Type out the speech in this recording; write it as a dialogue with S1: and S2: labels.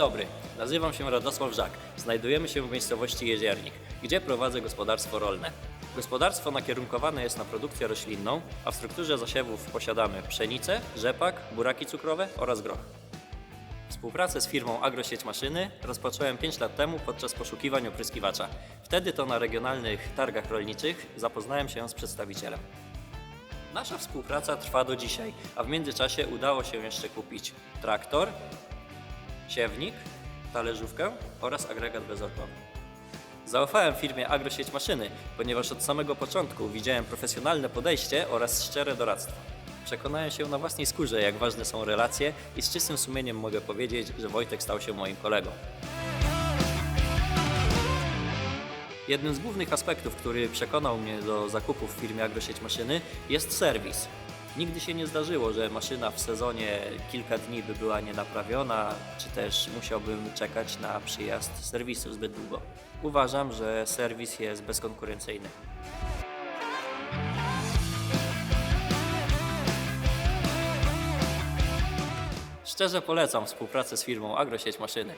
S1: dobry, nazywam się Radosław Żak. Znajdujemy się w miejscowości Jeziernik, gdzie prowadzę gospodarstwo rolne. Gospodarstwo nakierunkowane jest na produkcję roślinną, a w strukturze zasiewów posiadamy pszenicę, rzepak, buraki cukrowe oraz groch. Współpracę z firmą Agrosieć Maszyny rozpocząłem 5 lat temu podczas poszukiwań opryskiwacza. Wtedy to na regionalnych targach rolniczych zapoznałem się z przedstawicielem. Nasza współpraca trwa do dzisiaj, a w międzyczasie udało się jeszcze kupić traktor, siewnik, talerzówkę oraz agregat bezorkowy. Zaufałem firmie Agrosieć Maszyny, ponieważ od samego początku widziałem profesjonalne podejście oraz szczere doradztwo. Przekonałem się na własnej skórze, jak ważne są relacje i z czystym sumieniem mogę powiedzieć, że Wojtek stał się moim kolegą. Jednym z głównych aspektów, który przekonał mnie do zakupów w firmie Agrosieć Maszyny jest serwis. Nigdy się nie zdarzyło, że maszyna w sezonie kilka dni by była nienaprawiona, czy też musiałbym czekać na przyjazd serwisu zbyt długo. Uważam, że serwis jest bezkonkurencyjny. Szczerze polecam współpracę z firmą Agrosieć Maszyny.